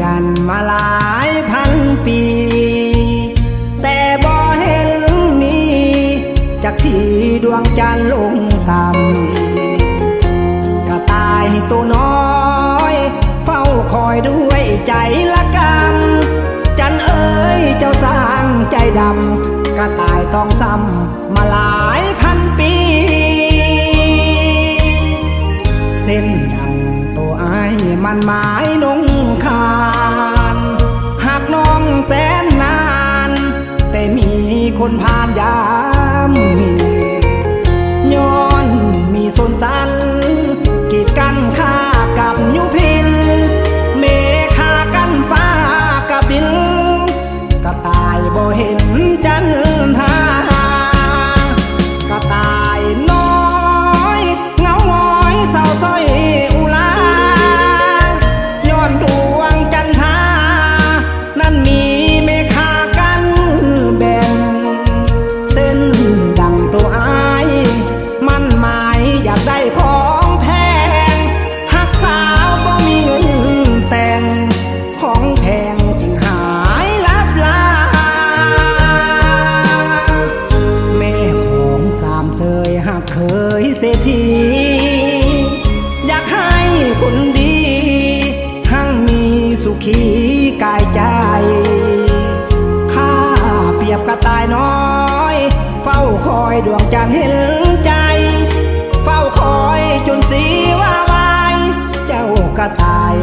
จันทร์มาหลายพันปี แต่บ่เห็นมีจากที่ดวงจันทร์ลงต่ำกระตายตัวน้อย เฝ้าคอยด้วยใจละกำจันเอ๋ยเจ้าสร้างใจดำกระตายต้องซ้ำมาหลายพันปี เส้นดังตัวไอ้มันหมายนง คนผ่านยามหมินย้อนมีสนสา ที อยากให้คนดีทั้งมีสุขีกายใจ ข้าเปรียบกระต่ายน้อย เฝ้าคอยดวงจันทร์เห็นใจ เฝ้าคอยจนสีว่าวาย เจ้ากระต่าย